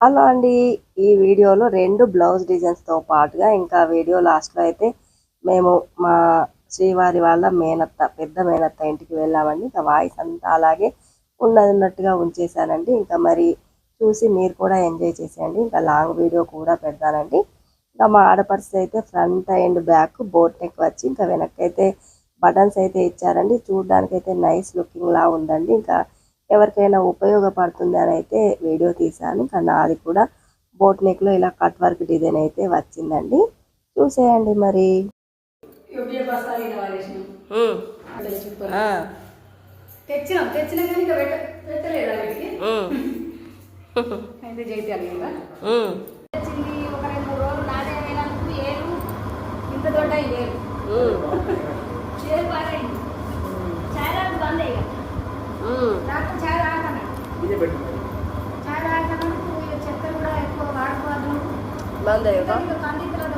Hello అండి. ఈ వీడియోలో రెండు బ్లౌజ్ డిజైన్స్తో పాటుగా ఇంకా వీడియో లాస్ట్లో అయితే మేము మా శ్రీవారి వాళ్ళ మేనత్త పెద్ద మేనత్త ఇంటికి వెళ్ళామండి. ఇంకా వాయిస్ అంతా అలాగే ఉన్నది ఉన్నట్టుగా ఉంచేసానండి ఇంకా మరి చూసి మీరు కూడా ఎంజాయ్ చేసేయండి. ఇంకా లాంగ్ వీడియో కూడా పెడతానండి. ఇంకా మా ఆడపర్స్ అయితే front and back boat neck వచ్చి ఇంకా వెనక్కి అయితే బటన్స్ అయితే ఇచ్చారండి. చూడడానికి అయితే నైస్ లుకింగ్ లా ఉందండి. ఇంకా ఎవరికైనా ఉపయోగపడుతుంది అని అయితే వీడియో తీశాను. ఇంకా నాది కూడా బోట్ నెక్లో ఇలా కట్ వర్క్ డిజైన్ అయితే వచ్చిందండి. చూసేయండి మరి. తెచ్చినాం. తెచ్చినా కానీ ఇంకా పెట్ట పెట్టలేదా వీటికి? అయితే చేయాలి ఇంకా వచ్చింది ఒక రెండు మూడు రోజులు నాదే అయినందుకు ఏరు. ఇంత దొడ్డ ఏరు. ఆడుతున్నాడు చాలా ఆడుతున్నాడు ఇక